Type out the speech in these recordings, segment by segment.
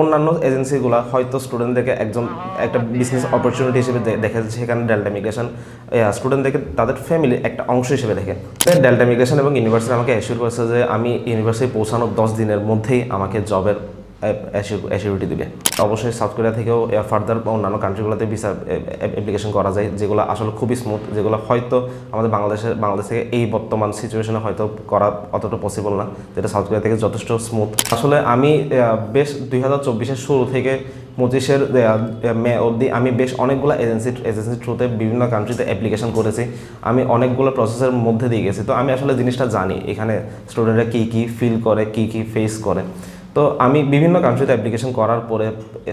অন্যান্য এজেন্সিগুলো হয়তো স্টুডেন্টদেরকে একজন একটা বিজনেস অপরচুনিটি হিসেবে দেখে সেখানে ডেল্টা মিগ্রেশন স্টুডেন্টদেরকে তাদের ফ্যামিলি একটা অংশ হিসেবে দেখে। ডেল্টা মিগ্রেশন এবং ইউনিভার্সিটি আমাকে অ্যাসিওর করেছে যে আমি ইউনিভার্সিটি পৌঁছানোর দশ দিনের মধ্যেই আমাকে জবের অ্যাসিউরিটি দিবে। অবশ্যই সাউথ কোরিয়া থেকেও ফার্দার বা অন্যান্য কান্ট্রিগুলোতে ভিসা অ্যাপ্লিকেশন করা যায়, যেগুলো আসলে খুবই স্মুথ যেগুলো হয়তো আমাদের বাংলাদেশের বাংলাদেশ থেকে এই বর্তমান সিচুয়েশনে হয়তো করা অতটা পসিবল না, যেটা সাউথ কোরিয়া থেকে যথেষ্ট স্মুথ আসলে আমি বেশ দুই হাজার চব্বিশের শুরু থেকে পঁচিশের মে অবধি আমি বেশ অনেকগুলো এজেন্সি এজেন্সির থ্রুতে বিভিন্ন কান্ট্রিতে অ্যাপ্লিকেশন করেছি। আমি অনেকগুলো প্রসেসের মধ্যে দিয়ে গেছি। তো আমি আসলে জিনিসটা জানি, এখানে স্টুডেন্টরা কী কী ফিল করে, কী কী ফেস করে। তো আমি বিভিন্ন কান্ট্রিতে অ্যাপ্লিকেশন করার পরে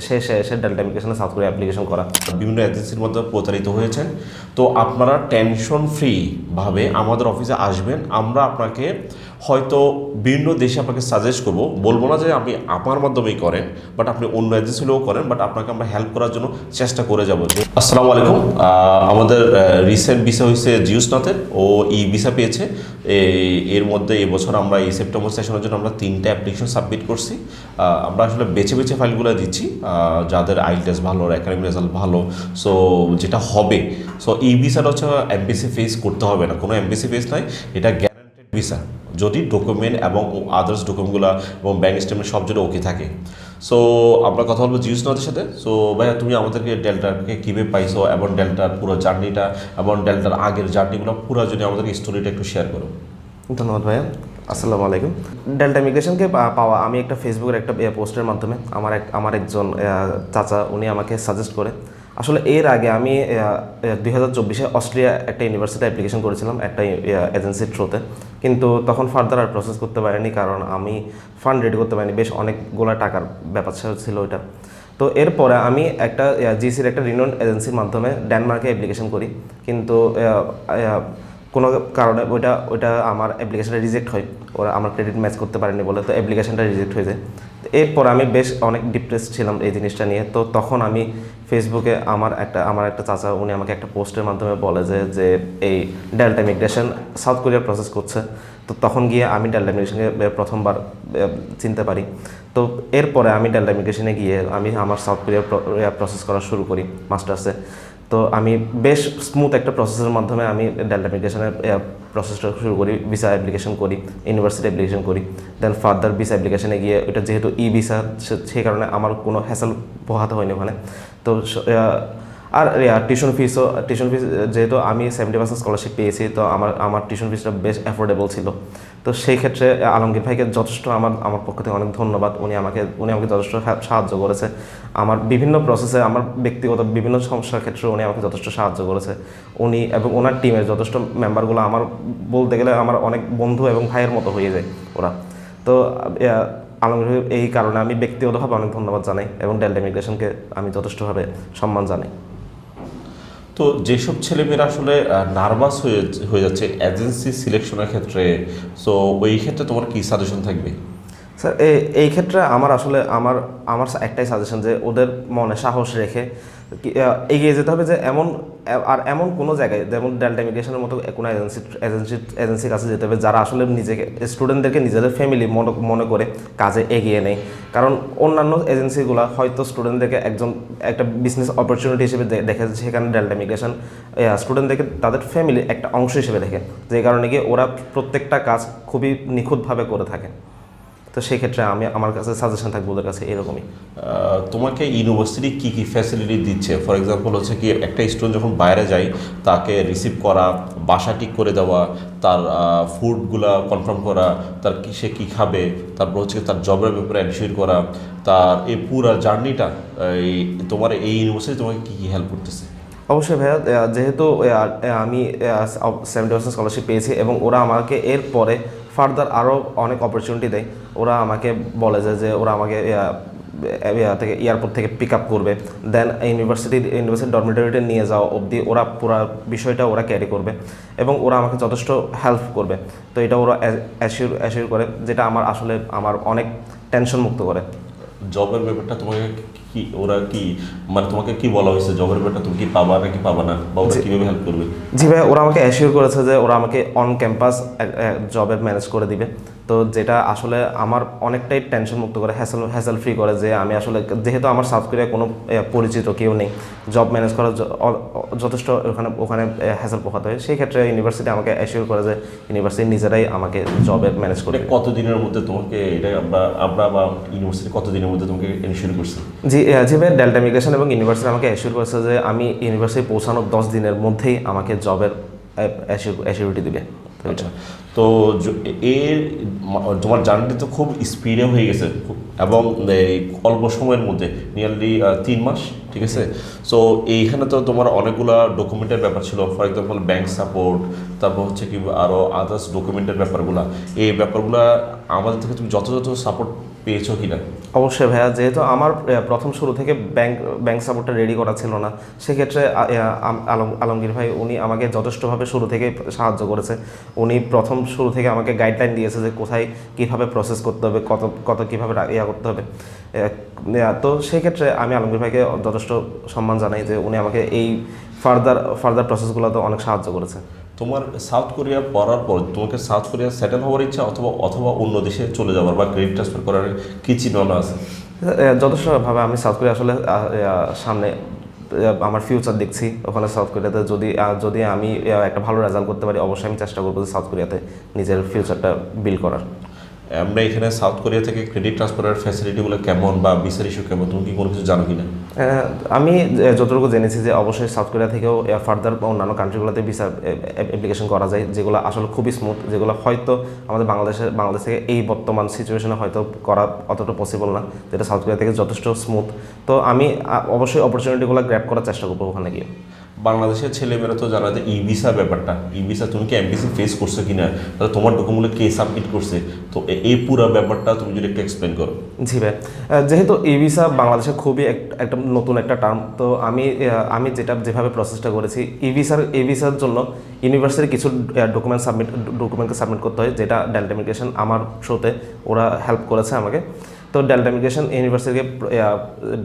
শেষে এসে ডেল্টা অ্যাপ্লিকেশনে সাউথ কোরিয়া অ্যাপ্লিকেশন করা। বিভিন্ন এজেন্সির মধ্যে প্রতারিত হয়েছেন। তো আপনারা টেনশন ফ্রিভাবে আমাদের অফিসে আসবেন। আমরা আপনাকে হয়তো বিভিন্ন দেশে আপনাকে সাজেস্ট করব। বলব না যে আপনি আমার মাধ্যমেই করেন বাট আপনি অন্য এজেন্সি করেন বাট আপনাকে আমরা হেল্প করার জন্য চেষ্টা করে যাব। আসসালামু আলাইকুম। আমাদের রিসেন্ট ভিসা হয়েছে জিউসনাথের, ও ই ভিসা পেয়েছে। এর মধ্যে এবছর আমরা এই সেপ্টেম্বর সেশনের জন্য আমরা তিনটা অ্যাপ্লিকেশন সাবমিট করছি। আমরা আসলে বেছে বেছে ফাইলগুলো দিচ্ছি। যাদের আইল টেস্ট ভালো একাডেমিক রেজাল্ট ভালো সো যেটা হবে। সো এই ভিসাটা হচ্ছে এমবিসি ফেস করতে হবে না। কোনো এমবিসি ফেস নয় এটা গ্যারান্টেড ভিসা যদি ডকুমেন্ট এবং আদার্স ডকুমেন্টগুলো এবং ব্যাঙ্ক স্টেটমেন্ট সব যেটা ওকে থাকে। সো আমরা কথা বলব জিউস নদের সাথে। সো ভাইয়া, তুমি আমাদেরকে ডেল্টাকে কীভাবে পাইছো এবং ডেল্টার পুরো জার্নিটা এবং ডেল্টার আগের জার্নিগুলো পুরো যদি আমাদেরকে স্টোরিটা একটু শেয়ার করো। ধন্যবাদ ভাইয়া। আসসালামু আলাইকুম। ডেল্টা মিগ্রেশনকে পাওয়া, আমি একটা ফেসবুকের একটা পোস্টের মাধ্যমে আমার এক আমার একজন চাচা, উনি আমাকে সাজেস্ট করে। আসলে এর আগে আমি দুই হাজার চব্বিশে অস্ট্রিয়া একটা ইউনিভার্সিটি অ্যাপ্লিকেশন করেছিলাম একটা এজেন্সির থ্রুতে কিন্তু তখন ফার্দার আর প্রসেস করতে পারিনি কারণ আমি ফান্ড রেডি করতে পারিনি। বেশ অনেকগুলো টাকার ব্যাপার ছিল ওইটা। তো এরপরে আমি একটা জিসির একটা রিনোন এজেন্সির মাধ্যমে ডেনমার্কে অ্যাপ্লিকেশন করি। কিন্তু কোনো কারণে ওইটা ওইটা আমার অ্যাপ্লিকেশনটা রিজেক্ট হয়। ওরা আমার ক্রেডিট ম্যাচ করতে পারেনি বলে তো অ্যাপ্লিকেশনটা রিজেক্ট হয়ে যায়। এরপর আমি বেশ অনেক ডিপ্রেস ছিলাম এই জিনিসটা নিয়ে। তো তখন আমি ফেসবুকে আমার একটা আমার একটা চাচা, উনি আমাকে একটা পোস্টের মাধ্যমে বলে যে যে এই ডেল্টা মিগ্রেশন সাউথ কোরিয়ার প্রসেস করছে। তো তখন গিয়ে আমি ডেল্টা মিগ্রেশনকে প্রথমবার চিনতে পারি। তো এরপরে আমি ডেল্টা মিগ্রেশনে গিয়ে আমি আমার সাউথ কোরিয়ার প্রসেস করা শুরু করি মাস্টার্সে তো আমি বেশ স্মুথ একটা প্রসেসের মাধ্যমে আমি ডেল্টা মিগ্রেশনের প্রসেসটা শুরু করি ভিসা অ্যাপ্লিকেশন করি ইউনিভার্সিটি অ্যাপ্লিকেশন করি। দেন ফার্দার ভিসা অ্যাপ্লিকেশনে গিয়ে ওটা যেহেতু ই ভিসা সেই কারণে আমার কোনো হ্যাসেল পোহাতে হয়নি ওখানে। তো আর টিউশন ফিসও টিউশন ফিস যেহেতু আমি সেভেন্টি পার্সেন্ট স্কলারশিপ পেয়েছি, তো আমার আমার টিউশন ফিসটা বেশ অ্যাফোর্ডেবল ছিল। তো সেই ক্ষেত্রে আলমগীর ভাইকে যথেষ্ট আমার আমার পক্ষ থেকে অনেক ধন্যবাদ। উনি আমাকে উনি আমাকে যথেষ্ট সাহায্য করেছে। আমার বিভিন্ন প্রসেসে আমার ব্যক্তিগত বিভিন্ন সমস্যার ক্ষেত্রে উনি আমাকে যথেষ্ট সাহায্য করেছে। উনি এবং ওনার টিমের যথেষ্ট মেম্বারগুলো আমার বলতে গেলে আমার অনেক বন্ধু এবং ভাইয়ের মতো হয়ে যায় ওরা। তো আলমগীর এই কারণে আমি ব্যক্তিগতভাবে অনেক ধন্যবাদ জানাই এবং ডেল্টা ইমিগ্রেশনকে আমি যথেষ্টভাবে সম্মান জানাই। তো যেসব ছেলেমেয়েরা আসলে নার্ভাস হয়ে হয়ে যাচ্ছে এজেন্সি সিলেকশনের ক্ষেত্রে সো ওই ক্ষেত্রে তোমার কী সাজেশন থাকবে? স্যার এই ক্ষেত্রে আমার আসলে আমার আমার একটাই সাজেশন যে ওদের মনে সাহস রেখে এগিয়ে যেতে হবে যে এমন, আর এমন কোনো জায়গায় যেমন ডেল্টা ইমিগ্রেশনের মতো কোনো এজেন্সি এজেন্সি এজেন্সির কাছে যেতে হবে যারা আসলে নিজেকে স্টুডেন্টদেরকে নিজেদের ফ্যামিলি মনে মনে করে কাজে এগিয়ে নেয়। কারণ অন্যান্য এজেন্সিগুলো হয়তো স্টুডেন্টদেরকে একজন, একটা বিজনেস অপরচুনিটি হিসেবে দেখে সেখানে ডেল্টা ইমিগ্রেশন স্টুডেন্টদেরকে তাদের ফ্যামিলি একটা অংশ হিসেবে দেখে, যে কারণে কি ওরা প্রত্যেকটা কাজ খুবই নিখুঁতভাবে করে থাকে। তো সেক্ষেত্রে আমি আমার কাছে সাজেশন থাকবে ওদের কাছে এরকমই। তোমাকে ইউনিভার্সিটি কী কী ফ্যাসিলিটি দিচ্ছে? ফর এক্সাম্পল হচ্ছে কি একটা স্টুডেন্ট যখন বাইরে যায় তাকে রিসিভ করা বাসা ঠিক করে দেওয়া তার ফুডগুলা কনফার্ম করা তার কি সে কী খাবে তারপর হচ্ছে তার জবের ব্যাপারে এনশিওর করা তার এই পুরো জার্নিটা এই তোমার এই ইউনিভার্সিটি তোমাকে কী কী হেল্প করতেছে? অবশ্যই ভাইয়া যেহেতু আমি সেভেন্টি পার্সেন্ট স্কলারশিপ পেয়েছি এবং ওরা আমাকে এর পরে ফার্দার আরও অনেক অপরচুনিটি দেয়। ওরা আমাকে বলে যে যে ওরা আমাকে থেকে এয়ারপোর্ট থেকে পিক আপ করবে। দেন ইউনিভার্সিটি ইউনিভার্সিটি ডরমিটরিতে নিয়ে যাওয়া অবধি ওরা পুরো বিষয়টা ওরা ক্যারি করবে এবং ওরা আমাকে যথেষ্ট হেল্প করবে। তো এটা ওরা অ্যাসিওর অ্যাসিওর করে, যেটা আমার আসলে, আমার অনেক টেনশন মুক্ত করে। জবের ব্যাপারটা তোমাকে কি ওরা কি মানে তোমাকে কি বলা হয়েছে? জবের ব্যাপারটা তুমি কি পাবা নাকি পাবা না? বা ওরা কীভাবে হেল্প করবে? জি ভাই ওরা আমাকে অ্যাসিওর করেছে যে ওরা আমাকে অন ক্যাম্পাস জবের ম্যানেজ করে দিবে। তো যেটা আসলে আমার অনেকটাই টেনশন মুক্ত করে হ্যাসেল হ্যাসেল ফ্রি করে যে আমি আসলে যেহেতু আমার সাউথ কোরিয়ায় কোনো পরিচিত কেউ নেই জব ম্যানেজ করার যথেষ্ট ওখানে ওখানে হ্যাসেল পোহাতে হয় সেই ক্ষেত্রে ইউনিভার্সিটি আমাকে অ্যাসিওর করে যে ইউনিভার্সিটি নিজেরাই আমাকে জবে ম্যানেজ করে এটা কতদিনের মধ্যে তোমাকে এটা আমরা আমরা বা ইউনিভার্সিটি কতদিনের মধ্যে তোমাকে এনশিওর করছে? জি ভাই ডেল্টা মিগ্রেশন এবং ইউনিভার্সিটি আমাকে অ্যাসিওর করেছে যে আমি ইউনিভার্সিটি পৌঁছানোর দশ দিনের মধ্যেই আমাকে জবের অ্যাসিউরিটি দিবে। আচ্ছা। তো এর তোমার জার্নি তো খুব স্পিডে হয়ে গেছে। এবং এই অল্প সময়ের মধ্যে নিয়ারলি তিন মাস, ঠিক আছে? সো এইখানে তো তোমার অনেকগুলা ডকুমেন্টের ব্যাপার ছিল। ফর এক্সাম্পল ব্যাংক সাপোর্ট তারপর হচ্ছে কি আরও আদার্স ডকুমেন্টের ব্যাপারগুলো। এই ব্যাপারগুলো আমাদের থেকে তুমি যথাযথ সাপোর্ট পেয়েছ কিনা? অবশ্যই ভাইয়া, যেহেতু আমার প্রথম শুরু থেকে ব্যাংক ব্যাংক সাপোর্টটা রেডি করা ছিল না, সেক্ষেত্রে আলম, আলমগীর ভাই উনি আমাকে যথেষ্টভাবে শুরু থেকে সাহায্য করেছে। উনি প্রথম শুরু থেকে আমাকে গাইডলাইন দিয়েছে যে কোথায় কীভাবে প্রসেস করতে হবে, কত কত কীভাবে ইয়া করতে হবে। তো সেক্ষেত্রে আমি আলমগীর ভাইকে যথেষ্ট সম্মান জানাই যে উনি আমাকে এই ফার্দার ফার্দার প্রসেসগুলোতে অনেক সাহায্য করেছে। তোমার সাউথ কোরিয়া পড়ার পর তোমাকে সাউথ কোরিয়া সেটেল হওয়ার ইচ্ছা অথবা অথবা অন্য দেশে চলে যাওয়ার বা ক্রেডিট ট্রান্সফার করার কি চিন্তা আছে? যথেষ্টভাবে আমি সাউথ কোরিয়া আসলে সামনে আমার ফিউচার দেখছি। ওখানে সাউথ কোরিয়াতে যদি যদি আমি একটা ভালো রেজাল্ট করতে পারি, অবশ্যই আমি চেষ্টা করব যে সাউথ কোরিয়াতে নিজের ফিউচারটা বিল করার। আমরা এখানে সাউথ কোরিয়া থেকে ক্রেডিট ট্রান্সফারের ফ্যাসিলিটিগুলো কেমন বা ভিসার ইস্যু কেমন? তুমি কি কোনো কিছু জানো কিনা? আহ, আমি যতটুকু জেনেছি যে অবশ্যই সাউথ কোরিয়া থেকেও ফার্দার বা অন্যান্য কান্ট্রিগুলোতে ভিসা অ্যাপ্লিকেশন করা যায় যেগুলো আসলে খুবই স্মুথ যেগুলো হয়তো আমাদের বাংলাদেশের বাংলাদেশ থেকে এই বর্তমান সিচুয়েশনে হয়তো করা অতটা পসিবল না যেটা সাউথ কোরিয়া থেকে যথেষ্ট স্মুথ তো আমি অবশ্যই অপরচুনিটিগুলো গ্র্যাপ করার চেষ্টা করব ওখানে গিয়ে। বাংলাদেশের ছেলেমেয়েরা তো জানা যে ই ভিসা ব্যাপারটা। ই ভিসা তুমি কি এমবিসি ফেস করছ কিনা? তাহলে তোমার ডকুমেন্টগুলো কে সাবমিট করছে? তো এই পুরো ব্যাপারটা তুমি যদি একটু এক্সপ্লেন করো। জি ভাই। যেহেতু ই ভিসা বাংলাদেশে খুবই এক- একটা নতুন একটা টার্ম তো আমি আমি যেটা যেভাবে প্রসেসটা করেছি, ই ভিসার ই ভিসার জন্য ইউনিভার্সিটির কিছু ডকুমেন্ট সাবমিট ডকুমেন্টকে সাবমিট করতে হয়, যেটা ডেল্টা আমার শোতে ওরা হেল্প করেছে আমাকে। তো ডেল্টা ইমিগ্রেশন ইউনিভার্সিটিকে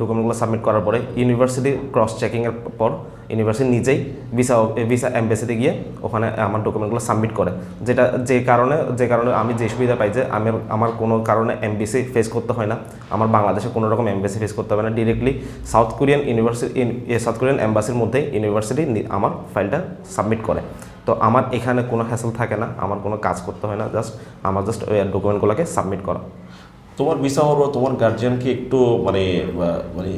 ডকুমেন্টগুলো সাবমিট করার পরে ইউনিভার্সিটি ক্রস চেকিংয়ের পর ইউনিভার্সিটি নিজেই ভিসা ভিসা এম্বাসিতে গিয়ে ওখানে আমার ডকুমেন্টগুলো সাবমিট করে। যেটা, যে কারণে যে কারণে আমি যে সুবিধা পাই যে আমি আমার কোনো কারণে এমবিসি ফেস করতে হয় না, আমার বাংলাদেশে কোনো রকম এমবিসি ফেস করতে হবে না। Directly South Korean university South Korean এম্বাসির মধ্যেই ইউনিভার্সিটি আমার ফাইলটা সাবমিট করে। তো আমার এখানে কোনো হ্যাসেল থাকে না, আমার কোনো কাজ করতে হয় না জাস্ট আমার জাস্ট ওই ডকুমেন্টগুলোকে সাবমিট করা। তোমার ভিসা হওয়ার তোমার গার্জিয়ানকে একটু মানে মানে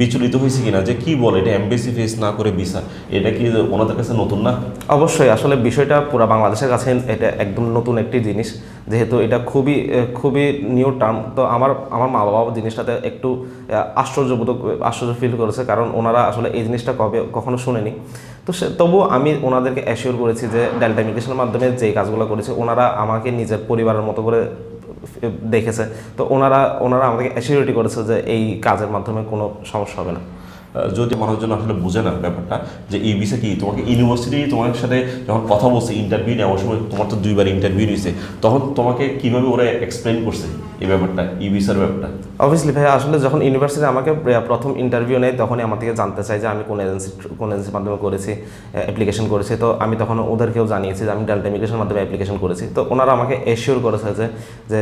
বিচলিত হয়েছে কিনা? যে কি বলে, এটা এমবিসি ফেস না করে ভিসা এটা কি ওনাদের কাছে নতুন না? অবশ্যই, আসলে বিষয়টা পুরো বাংলাদেশের কাছে এটা একদম নতুন একটি জিনিস। যেহেতু এটা খুবই খুবই নিউ টার্ম তো আমার আমার মা বাবা জিনিসটাতে একটু আশ্চর্যবোধক, আশ্চর্য ফিল করেছে। কারণ ওনারা আসলে এই জিনিসটা কবে, কখনো শুনেনি। তো সে, তবুও আমি ওনাদেরকে অ্যাসিওর করেছি যে ডেল্টা ইমিগ্রেশনের মাধ্যমে যে কাজগুলো করেছে, ওনারা আমাকে নিজের পরিবারের মতো করে দেখেছে, তো ওনারা ওনারা আমাকে অ্যাসিউরিটি করেছে যে এই কাজের মাধ্যমে কোনো সমস্যা হবে না। যদি মানুষজন আসলে বোঝে না ব্যাপারটা, যে এই বিষয়ে কি, তোমাকে ইউনিভার্সিটি তোমার সাথে যখন কথা বলছে ইন্টারভিউ নেওয়ার সময় তোমার তো দুইবার ইন্টারভিউ নিয়েছে তখন তোমাকে কীভাবে ওরা এক্সপ্লেন করছে? এই ব্যাপারটা ই ভিসার ব্যাপারটা। অবভিয়াসলি ভাই আসলে যখন ইউনিভার্সিটি আমাকে প্রথম ইন্টারভিউ নেয় তখনই আমার থেকে জানতে চাই যে আমি কোন এজেন্সি কোন এজেন্সির মাধ্যমে করেছি অ্যাপ্লিকেশন করেছি। তো আমি তখন ওদেরকেও জানিয়েছি যে আমি ডেল্টা ইমিগ্রেশনের মাধ্যমে অ্যাপ্লিকেশন করেছি। তো ওনারা আমাকে এশিওর করেছে যে যে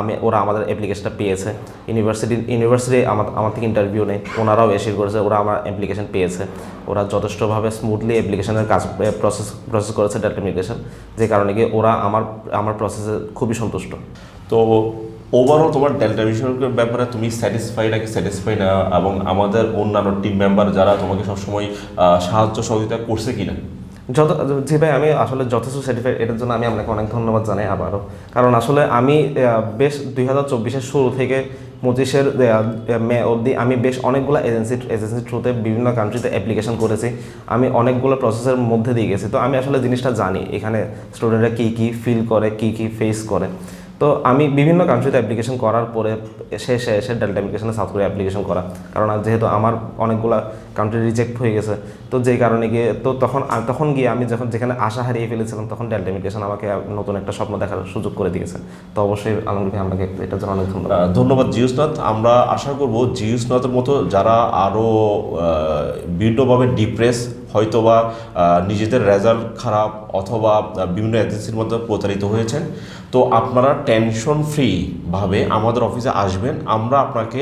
আমি ওরা আমাদের অ্যাপ্লিকেশনটা পেয়েছে। ইউনিভার্সিটি ইউনিভার্সিটি আমার আমার থেকে ইন্টারভিউ নেয় ওনারাও এশিওর করেছে ওরা আমার অ্যাপ্লিকেশন পেয়েছে। ওরা যথেষ্টভাবে স্মুথলি অ্যাপ্লিকেশনের কাজ প্রসেস প্রসেস করেছে ডেল্টা ইমিগ্রেশন যে কারণে কি ওরা আমার আমার প্রসেসে খুবই সন্তুষ্ট। তো ওভারঅল তোমার ডেল্টা ভিশনের ব্যাপারে তুমি স্যাটিসফাই নাকি স্যাটিসফাই না? এবং আমাদের অন্যান্য টিম মেম্বার যারা তোমাকে সবসময় সাহায্য সহযোগিতা করছে কিনা? যত যে ভাই, আমি আসলে যথেষ্ট সার্টিফাইড এটার জন্য আমি আপনাকে অনেক ধন্যবাদ জানাই আবারও। কারণ আসলে আমি বেশ দুই হাজার চব্বিশের শুরু থেকে পঁচিশের মে অবধি আমি বেশ অনেকগুলো এজেন্সি এজেন্সির থ্রুতে বিভিন্ন কান্ট্রিতে অ্যাপ্লিকেশন করেছি। আমি অনেকগুলো প্রসেসের মধ্যে দিয়ে গেছি। তো আমি আসলে জিনিসটা জানি, এখানে স্টুডেন্টরা কী কী ফিল করে, কী কী ফেস করে। তো আমি বিভিন্ন কান্ট্রিতে অ্যাপ্লিকেশন করার পরে শেষে এসে ডেল্টা অ্যাপ্লিকেশনে সাউথ কোরিয়া অ্যাপ্লিকেশন করা। কারণ যেহেতু আমার অনেকগুলো কান্ট্রি রিজেক্ট হয়ে গেছে, তো যেই কারণে গিয়ে, তো তখন তখন গিয়ে আমি যখন যেখানে আশা হারিয়ে ফেলেছিলাম, তখন ডেল্টা অ্যাপ্লিকেশন আমাকে নতুন একটা স্বপ্ন দেখার সুযোগ করে দিয়েছে। তো অবশ্যই আলমগীর ভাই, আপনাকে এটার জন্য অনেক ধন্যবাদ ধন্যবাদ জিউসনাথ। আমরা আশা করব জিউসনাথের মতো যারা আরও ভিন্নভাবে ডিপ্রেস হয়তোবা নিজেদের রেজাল্ট খারাপ অথবা বিভিন্ন এজেন্সির মধ্যে প্রতারিত হয়েছেন। তো আপনারা টেনশন ফ্রিভাবে আমাদের অফিসে আসবেন। আমরা আপনাকে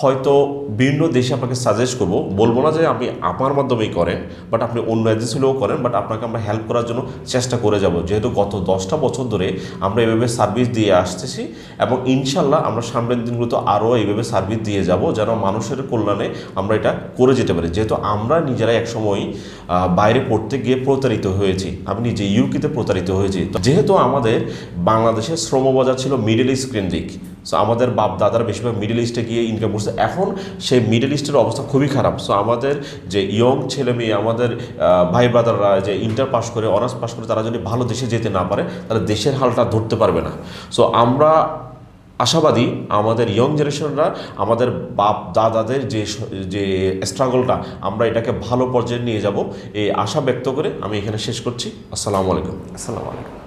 হয়তো বিভিন্ন দেশে আপনাকে সাজেস্ট করব। বলব না যে আপনি আমার মাধ্যমেই করেন বাট আপনি অন্য এজেন্সি করেন বাট আপনাকে আমরা হেল্প করার জন্য চেষ্টা করে যাব। যেহেতু গত দশটা বছর ধরে আমরা এইভাবে সার্ভিস দিয়ে আসতেছি এবং ইনশাল্লাহ আমরা সামনের দিনগুলোতে আরও এইভাবে সার্ভিস দিয়ে যাব যেন মানুষের কল্যাণে আমরা এটা করে যেতে পারি। যেহেতু আমরা নিজেরাই একসময় বাইরে পড়তে গিয়ে প্রতারিত হয়েছি। আমি নিজে ইউকিতে প্রতারিত হয়েছি। যেহেতু আমাদের বাংলাদেশের শ্রমবাজার ছিল মিডল ইস্ট কেন্দ্রিক সো আমাদের বাপ দাদারা বেশিরভাগ মিডল ইস্টে গিয়ে ইনকাম করছে। এখন সেই মিডল ইস্টের অবস্থা খুবই খারাপ। সো আমাদের যে ইয়ং ছেলে মেয়ে, আমাদের ভাই ব্রাদাররা যে ইন্টার পাস করে অনার্স পাস করে, তারা যদি ভালো দেশে যেতে না পারে, তাহলে দেশের হালটা ধরতে পারবে না। সো আমরা আশাবাদী আমাদের ইয়ং জেনারেশনরা আমাদের বাপ দাদাদের যে যে স্ট্রাগলটা আমরা এটাকে ভালো পর্যায়ে নিয়ে যাব। এই আশা ব্যক্ত করে আমি এখানে শেষ করছি। আসসালামু আলাইকুম। আসসালামু আলাইকুম।